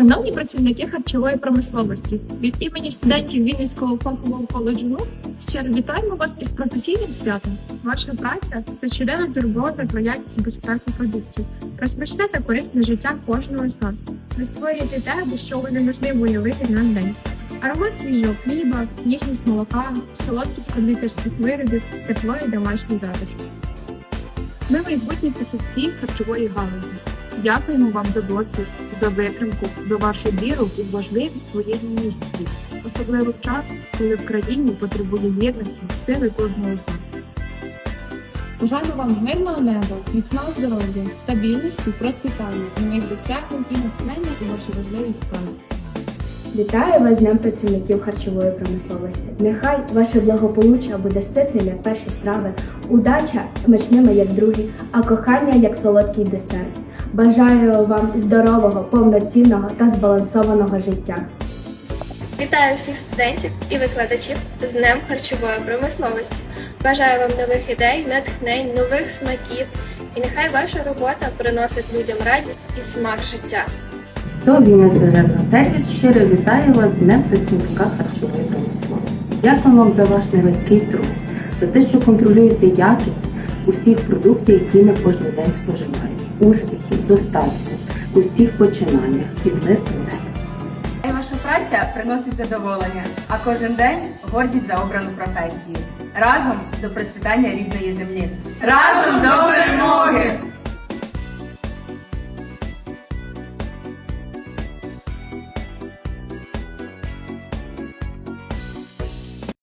Шановні працівники харчової промисловості, від імені студентів Вінницького фахового коледжу НУК щиро вітаємо вас із професійним святом. Ваша праця це щоденна турбота про якість і безпеку продуктів, та корисне життя кожного з нас. Ви створюєте те, без чого неможливо уявити наш день. Аромат свіжого хліба, ніжність молока, солодкість кондитерських виробів, тепло і домашній затишок. Ми майбутні фахівці харчової галузі. Дякуємо вам за досвід, за витримку, за вашу віру і важливість своєї місії, особливо в час, коли в країні потребує єдності, сили кожного з нас. Бажаємо вам мирного неба, міцного здоров'я, стабільності, процвітання, нових досягнень і натхнення у ваші важливі справи. Вітаю вас з Днем працівників харчової промисловості. Нехай ваше благополуччя буде ситним, як перші страви, удача смачними, як другі, а кохання як солодкий десерт. Бажаю вам здорового, повноцінного та збалансованого життя. Вітаю всіх студентів і викладачів з Днем харчової промисловості. Бажаю вам нових ідей, натхнень, нових смаків. І нехай ваша робота приносить людям радість і смак життя. То Вінниця сервіс щиро вітає вас з Днем працівника харчової промисловості. Дякую вам за ваш нелегкий труд, за те, що контролюєте якість усіх продуктів, які ми кожен день споживаємо. Успіхів, достатку у всіх починаннях мирного ваша праця приносить задоволення, а кожен день гордість за обрану професію. Разом до процвітання рідної землі. Разом до!